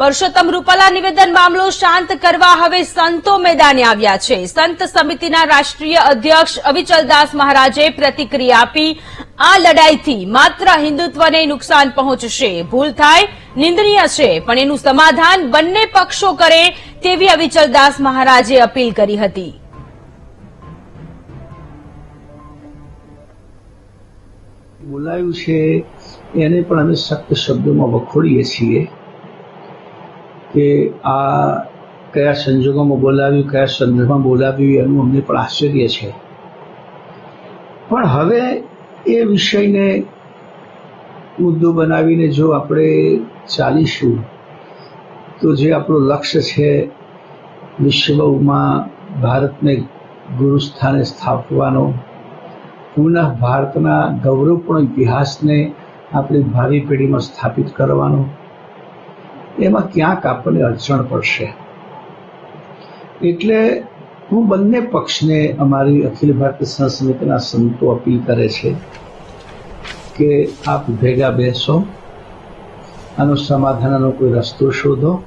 પરસોત્તમ રૂપાલા નિવેદન મામલો શાંત કરવા હવે સંતો મેદાને આવ્યા છે. સંત સમિતિના રાષ્ટ્રીય અધ્યક્ષ અવિચલદાસ મહારાજે પ્રતિક્રિયા આપી, આ લડાઈથી માત્ર હિન્દુત્વને નુકસાન પહોંચશે. ભૂલ થાય, નિંદનીય છે, પણ એનું સમાધાન બંને પક્ષો કરે તેવી અવિચલદાસ મહારાજે અપીલ કરી હતી. બોલાયું છે, એને પણ અમે સખ્ત શબ્દોમાં વખોડીએ છીએ. કે આ કયા સંજોગોમાં બોલાવ્યું, કયા સંદર્ભમાં બોલાવ્યું, એનું અમને પણ આશ્ચર્ય છે. પણ હવે એ વિષયને મુદ્દો બનાવીને જો આપણે ચાલીશું, તો જે આપણું લક્ષ્ય છે વિશ્વમાં ભારતને ગુરુસ્થાને સ્થાપવાનો, પુનઃ ભારતના ગૌરવપૂર્ણ ઇતિહાસને આપણી ભાવિ પેઢીમાં સ્થાપિત કરવાનો એમાં ક્યાંક આપણને અડચણ પડશે. એટલે હું બંને પક્ષને અમારી અખિલ ભારતીય સમિતિના સંતો અપીલ કરે છે કે આપ ભેગા બેસો, આનો સમાધાનનો કોઈ રસ્તો શોધો